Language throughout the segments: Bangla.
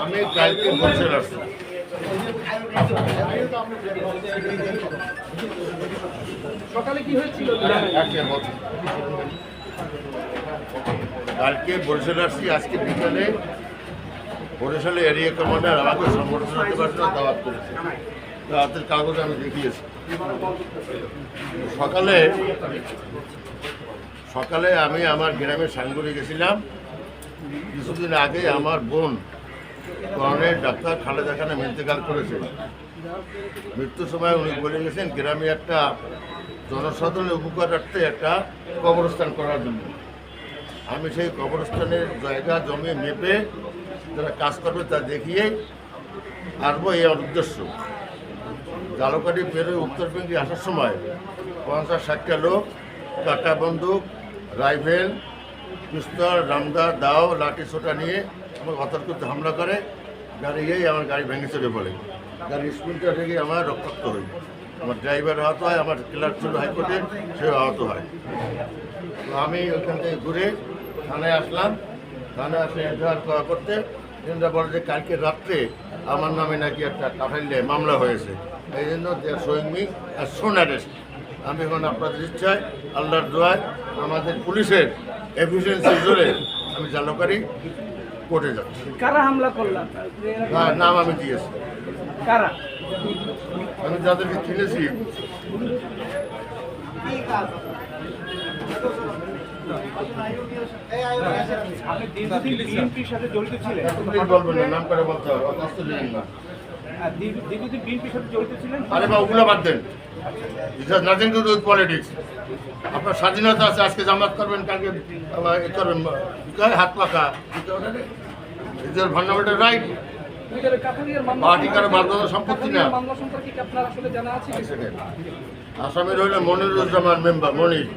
আমি কালকে বলছে আসছি সকালে কি হয়েছিল। কালকে বরিশাল আসছি আজকে বিকালে বরিশালে এরিয়া কমান্ডার আমাকে সংগঠন দিবসের দাওয়াত করেছে দাওয়াতের কাগজ আমি দেখিয়েছি। সকালে সকালে আমি আমার গ্রামের সাঙ্গুরে গেছিলাম। কিছুদিন আগে আমার বোন করণের ডাক্তার খালেদা খানে ইন্তেকাল করেছে। মৃত্যুর সময় উনি বলে গেছেন, গ্রামে একটা জনসাধারণের উপকারার্থে একটা কবরস্থান করার জন্য। আমি সেই কবরস্থানের জায়গা জমি মেপে যারা কাজ করবে তা দেখিয়ে আসব এই উদ্দেশ্য। জালকাটি পেরোয় উত্তর বেঙ্গি আসার সময় পঞ্চাশ ষাটটা লোক কাটা বন্দুক, রাইফেল, পিস্তল, রামদা, দাও, লাঠি, ছোটা নিয়ে আমার অতর্কিত হামলা করে গাড়ি গিয়েই আমার গাড়ি ভেঙে চলে পড়ে। গাড়ি স্পিডটা থেকে আমার রক্তাক্ত হই আমার ড্রাইভার আহত হয়, আমার ক্লার্ক ছিল হাইকোর্টের সেও আহত হয়। তো আমি ওইখান থেকে ঘুরে থানায় আসলাম। থানায় আসলে এজাহার করা করতে। এজেন্টরা বলে যে কালকে রাত্রে আমার নামে নাকি একটা কাঠাইলে মামলা হয়েছে। এই জন্য দে আর শোয়িং মি আর সোন অ্যারেস্ট আমি এখন আপনাদের ইচ্ছায় আল্লাহর দোয়ায় আমাদের পুলিশের এফিসিয়েন্সি জোরে আমি জালকারি কোর্টে যাচ্ছি। কারা হামলা করলাম তার নাম আমি দিয়েছি। কারা? আমি যাদেরকে চিনেছি। আর বা ওগুলো বাদ দেন। It has nothing to do politics আপনার স্বাধীনতা আছে আজকে জামাত করবেন কালকে এ করবেন হাত পাকা? ইজ ফান্ডামেন্টাল রাইট সম্পত্তি না। আসামের হইলে মনিরুজ্জামান মেম্বার মনির।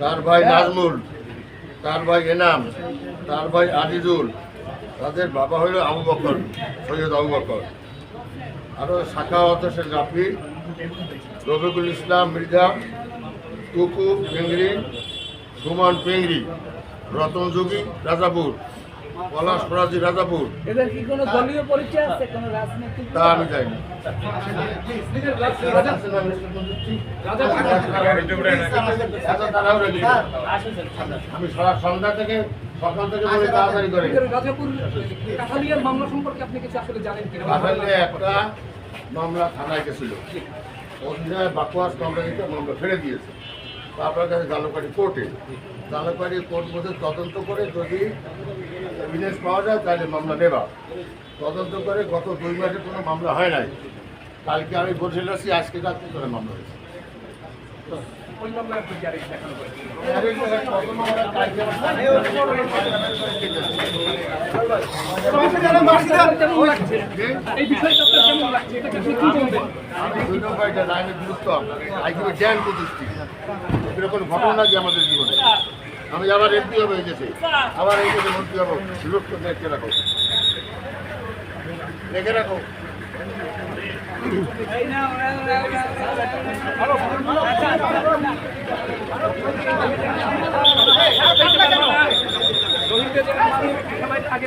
তার ভাই নাজমুল, তার ভাই এনাম, তার ভাই আজিজুল, তাদের বাবা হইল আবু বকর, সৈয়দ আবু বকর। আরও শাখা হোসেন রাফি রফিকুল ইসলাম মির্জা কুকু, পেঙ্গরি, সুমান পেঙ্গরি, রতন যোগী, রাজাপুর। পলাশ ফরাজি রাজাপুর। এদের কি কোনো দলীয় পরিচয় আছে কোনো রাজনৈতিক? তা আমি আমি সারা সন্ধ্যা থেকে সকাল থেকে বলে তাড়াতাড়ি করে রাজাপুর কাঠালিয়ার মামলা সম্পর্কে আপনি কিছু আসলে জানেন কিনা? বাসালে একটা মামলা থানায় গেছিল। ওখানে বাকুয়াস মামলা মামলা ফেলে দিয়েছে। তারপরে কাছে জালকাটি কোর্টে জালকাটি কোর্ট মধ্যে তদন্ত করে যদি এভিডেন্স পাওয়া যায় তাহলে মামলা নেবা। তদন্ত করে গত দুই মাসে কোনো মামলা হয় নাই। কালকে আমি বসে আছি আজকে রাত্রে করে মামলা হয়েছে। আপনার আমি দুটো বাইটা লাইনে বিরক্ত I give damn to this এরকম ঘটনা কি আমাদের জীবনে? আমি আবার এমপি হবে হয়ে গেছে। আবার এই গেছে মন্ত্রী হব বিরক্ত দেখে রাখো। দেখে রাখো। আগে